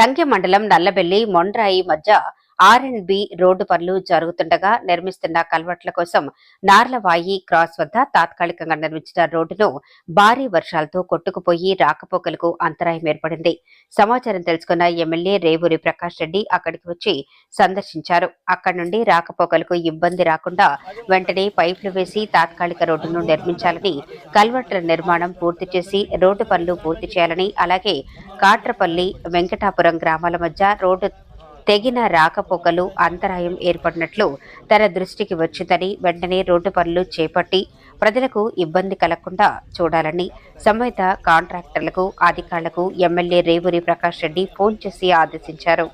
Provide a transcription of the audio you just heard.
సంఖ్య మండలం నల్లబెల్లి మొండ్రాయి మధ్య ఆర్ అండ్ బి రోడ్డు పనులు జరుగుతుండగా నిర్మిస్తున్న కల్వర్ట్ల కోసం నార్లవాయి క్రాస్ వద్ద తాత్కాలికంగా నిర్మించిన రోడ్డును భారీ వర్షాలతో కొట్టుకుపోయి రాకపోకలకు అంతరాయం ఏర్పడింది. సమాచారం తెలుసుకున్న ఎమ్మెల్యే రేవూరి ప్రకాష్ రెడ్డి అక్కడికి వచ్చి సందర్శించారు. అక్కడి నుండి రాకపోకలకు ఇబ్బంది రాకుండా వెంటనే పైపులు వేసి తాత్కాలిక రోడ్డును నిర్మించాలని కల్వర్ట్ల నిర్మాణం పూర్తి చేసి రోడ్డు పనులు పూర్తి చేయాలని అలాగే కాట్రపల్లి వెంకటాపురం గ్రామాల మధ్య రోడ్డు తెగిన రాకపోకలు అంతరాయం ఏర్పడినట్లు తన దృష్టికి వచ్చుదని వెంటనే రోడ్డు పనులు చేపట్టి ప్రజలకు ఇబ్బంది కలగకుండా చూడాలని సంబంధిత కాంట్రాక్టర్లకు అధికారులకు ఎమ్మెల్యే రేవూరి ప్రకాష్ రెడ్డి ఫోన్ చేసి ఆదేశించారు.